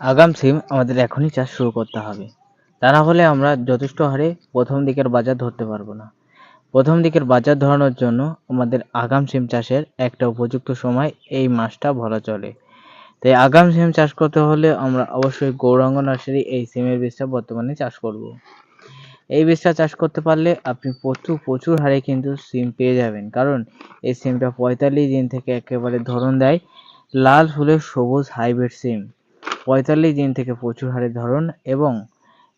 আগাম সিম আমাদের এখনই চাষ শুরু করতে হবে। তা না হলে আমরা যথেষ্ট হারে প্রথম দিকের বাজার ধরতে পারব না। প্রথম দিকের বাজার ধরানোর জন্য আমাদের আগাম সিম চাষের একটা উপযুক্ত সময় এই মাসটা বলা চলে। তাই আগাম সিম চাষ করতে হলে আমরা অবশ্যই গৌরাঙ্গ নার্সারি এই সিমের বীজটা বর্তমানে চাষ করব। এই বীজটা চাষ করতে পারলে আপনি প্রচুর প্রচুর হারে কিন্তু সিম পেয়ে যাবেন। কারণ এই সিমটা পঁয়তাল্লিশ দিন থেকে একেবারে ধরন দেয়। লাল ফুলের সবুজ হাইব্রিড সিম। পঁয়তাল্লিশ দিন থেকে প্রচুর হারে ধরন এবং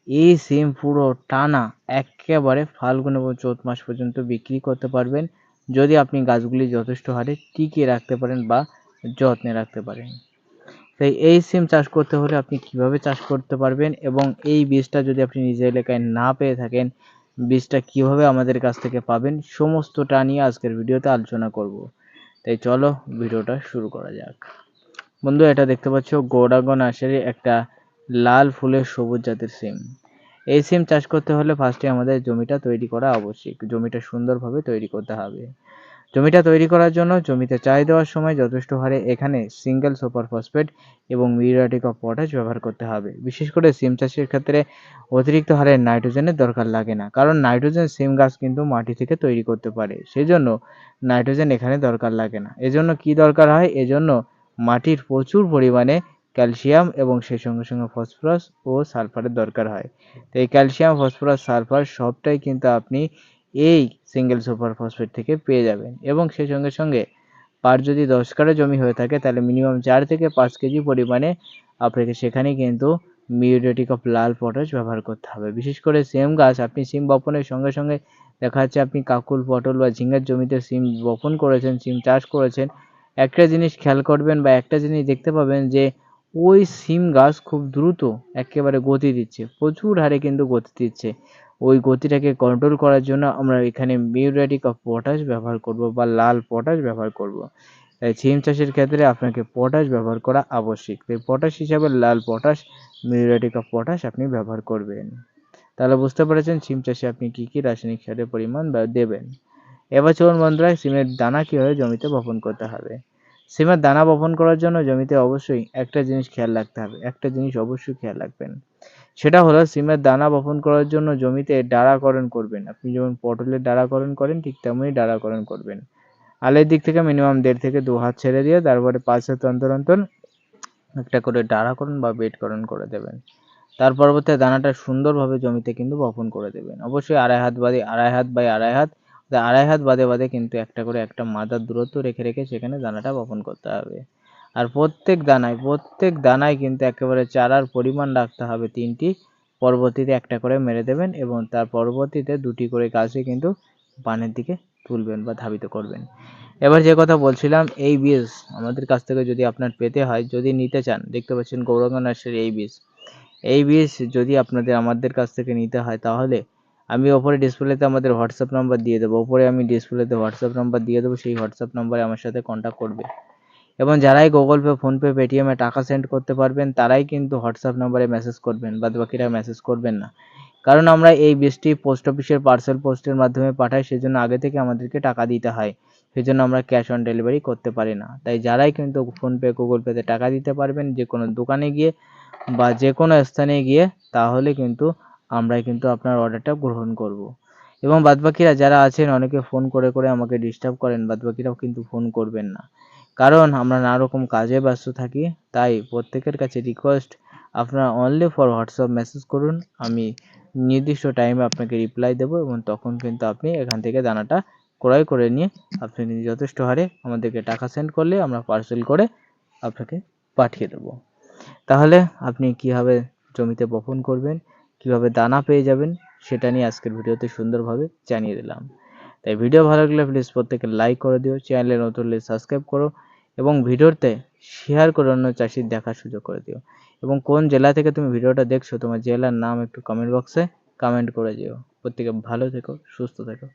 এই সিম পুরো টানা একেবারে ফাল্গুন এবং চৈত মাস পর্যন্ত বিক্রি করতে পারবেন। যদি আপনি গাছগুলি যথেষ্ট হারে টিকিয়ে রাখতে পারেন বা যত্নে রাখতে পারেন। তাই এই সিম চাষ করতে হলে আপনি কীভাবে চাষ করতে পারবেন এবং এই বীজটা যদি আপনি নিজের এলাকায় না পেয়ে থাকেন, বীজটা কীভাবে আমাদের কাছ থেকে পাবেন, সমস্তটা নিয়ে আজকের ভিডিওতে আলোচনা করব। তাই চলো ভিডিওটা শুরু করা যাক। বন্ধু, এটা দেখতে পাচ্ছ গৌরাঙ্গ নার্সারি একটা লাল ফুলের সবুজ জাতের সিম। এই সিম চাষ করতে হলে ফার্স্টে আমাদের জমিটা তৈরি করা আবশ্যিক। জমিটা সুন্দরভাবে তৈরি করতে হবে। জমিটা তৈরি করার জন্য জমিতে চাই দেওয়ার সময় যথেষ্ট হারে এখানে সিঙ্গেল সুপার ফসফেট এবং মিউরাটিক অফ পটাশ ব্যবহার করতে হবে। বিশেষ করে সিম চাষের ক্ষেত্রে অতিরিক্ত হারে নাইট্রোজেনের দরকার লাগে না, কারণ নাইট্রোজেন সিম গাছ কিন্তু মাটি থেকে তৈরি করতে পারে। সেজন্য নাইট্রোজেন এখানে দরকার লাগে না। এজন্য কি দরকার হয়? এজন্য মাটির প্রচুর পরিমাণে ক্যালসিয়াম এবং সেই সঙ্গে সঙ্গে ফসফরাস ও সালফারের দরকার হয়। তো এই ক্যালসিয়াম, ফসফরাস, সালফার সবটাই কিন্তু আপনি এই সিঙ্গেল সুপার ফসফেট থেকে পেয়ে যাবেন। এবং সেই সঙ্গে সঙ্গে পার যদি দশ কাঠা জমি হয়ে থাকে, তাহলে মিনিমাম চার থেকে পাঁচ কেজি পরিমাণে আপনাকে সেখানে কিন্তু মিউরেটিক অফ লাল পটাশ ব্যবহার করতে হবে। বিশেষ করে সিম গাছ, আপনি সিম বপনের সঙ্গে সঙ্গে দেখা যাচ্ছে আপনি কাকুল পটল বা ঝিঙ্গার জমিতে সিম বপন করেছেন, সিম চাষ করেছেন একটা জিনিস খেয়াল করবেন বা একটা জিনিস দেখতে পাবেন যে ওই সিম গাছ খুব দ্রুত একেবারে গতি দিচ্ছে। প্রচুর হারে কিন্তু গতি দিচ্ছে। ওই গতিটাকে কন্ট্রোল করার জন্য আমরা এখানে মিউরেটিক অফ পটাশ ব্যবহার করব বা লাল পটাশ ব্যবহার করব। তাই সিম চাষের ক্ষেত্রে আপনাকে পটাশ ব্যবহার করা আবশ্যিক। তাই পটাশ হিসাবে লাল পটাশ, মিউরেটিক অফ পটাশ আপনি ব্যবহার করবেন। তাহলে বুঝতে পেরেছেন সিম চাষে আপনি কী কী রাসায়নিক সারের পরিমাণ দেবেন। এবার চলুন বন্ধুরা সিমের দানা কীভাবে জমিতে বপন করতে হবে? সিমের দানা বপন করার জন্য জমিতে অবশ্যই একটা জিনিস খেয়াল রাখতে হবে, একটা জিনিস অবশ্যই খেয়াল রাখবেন। সেটা হলো সিমের দানা বপন করার জন্য জমিতে ডাড়াকরণ করবেন। আপনি যেমন পটলের ডাড়াকরণ করেন, ঠিক তেমনই ডাড়াকরণ করবেন। আলের দিক থেকে মিনিমাম দেড় থেকে দু হাত ছেড়ে দিয়ে তারপরে পাঁচ হাত অন্তর অন্তর একটা করে ডাড়াকরণ বা বেডকরণ করে দেবেন। তার পরবর্তী দানাটা সুন্দরভাবে জমিতে কিন্তু বপন করে দেবেন। অবশ্যই আড়াই হাত বাদে, আড়াই হাত বাই আড়াই হাত আড়াই হাত বাদে বাদে কিন্তু একটা করে একটা মাদার দূরত্ব রেখে রেখে সেখানে দানাটা বপন করতে হবে। আর প্রত্যেক দানায় প্রত্যেক দানায় কিন্তু একেবারে চারার পরিমাণ রাখতে হবে তিনটি। পরবর্তীতে একটা করে মেরে দেবেন এবং তার পরবর্তীতে দুটি করে গাছে কিন্তু পানের দিকে তুলবেন বা ধাবিত করবেন। এবার যে কথা বলছিলাম, এই বীজ আমাদের কাছ থেকে যদি আপনার পেতে হয়, যদি নিতে চান, দেখতে পাচ্ছেন গৌরঙ্গ নার্সারি এই বীজ। এই বীজ যদি আপনাদের, আমাদের কাছ থেকে নিতে হয়, তাহলে আমি ওপরে ডিসপ্লেতে আমাদের হোয়াটসঅ্যাপ নাম্বার দিয়ে দেবো। ওপরে আমি ডিসপ্লেতে হোয়াটসঅ্যাপ নাম্বার দিয়ে দেবো, সেই হোয়াটসঅ্যাপ নাম্বারে আমার সাথে কন্ট্যাক্ট করবে। এবং যারাই গুগল পে ফোনপে পেটিএমে টাকা সেন্ড করতে পারবেন, তারাই কিন্তু হোয়াটসঅ্যাপ নাম্বারে মেসেজ করবেন বাদ বাকিরা মেসেজ করবেন না। কারণ আমরা এই বীজটি পোস্ট অফিসের পার্সেল পোস্টের মাধ্যমে পাঠাই, সেজন্য আগে থেকে আমাদেরকে টাকা দিতে হয়। সেজন্য আমরা ক্যাশ অন ডেলিভারি করতে পারি না। তাই যারাই কিন্তু ফোনপে গুগল পেতে টাকা দিতে পারবেন যে কোনো দোকানে গিয়ে বা যে কোনো স্থানে গিয়ে, তাহলে কিন্তু আমরাই কিন্তু আপনার অর্ডারটা গ্রহণ করব। এবং বাদবাকিরা যারা আছেন, অনেকে ফোন করে করে আমাকে ডিস্টার্ব করেন, বাদবাকিরাও কিন্তু ফোন করবেন না। কারণ আমরা নানা রকম কাজে ব্যস্ত থাকি, তাই প্রত্যেকের কাছে রিকোয়েস্ট আপনারা অনলি ফর হোয়াটসঅ্যাপ মেসেজ করুন, আমি নির্দিষ্ট টাইমে আপনাকে রিপ্লাই দেবো এবং তখন কিন্তু আপনি এখান থেকে দানাটা ক্রয় করে নিয়ে আপনি যথেষ্ট হারে আমাদেরকে টাকা সেন্ড করলে আমরা পার্সেল করে আপনাকে পাঠিয়ে দেবো। তাহলে আপনি কীভাবে জমিতে বপন করবেন? কীভাবে দানা পেয়ে যাবেন সেটা নিয়ে আজকের ভিডিওতে সুন্দরভাবে জানিয়ে দিলাম। তাই ভিডিও ভালো লাগলে প্লিজ প্রত্যেকে লাইক করে দিও চ্যানেলে নতুন হলে সাবস্ক্রাইব করো এবং ভিডিওতে শেয়ার করে অন্য চাষির দেখার সুযোগ করে দিও। এবং কোন জেলা থেকে তুমি ভিডিওটা দেখছ, তোমার জেলার নাম একটু কমেন্ট বক্সে কমেন্ট করে দিও। প্রত্যেকে ভালো থেকো, সুস্থ থেকো।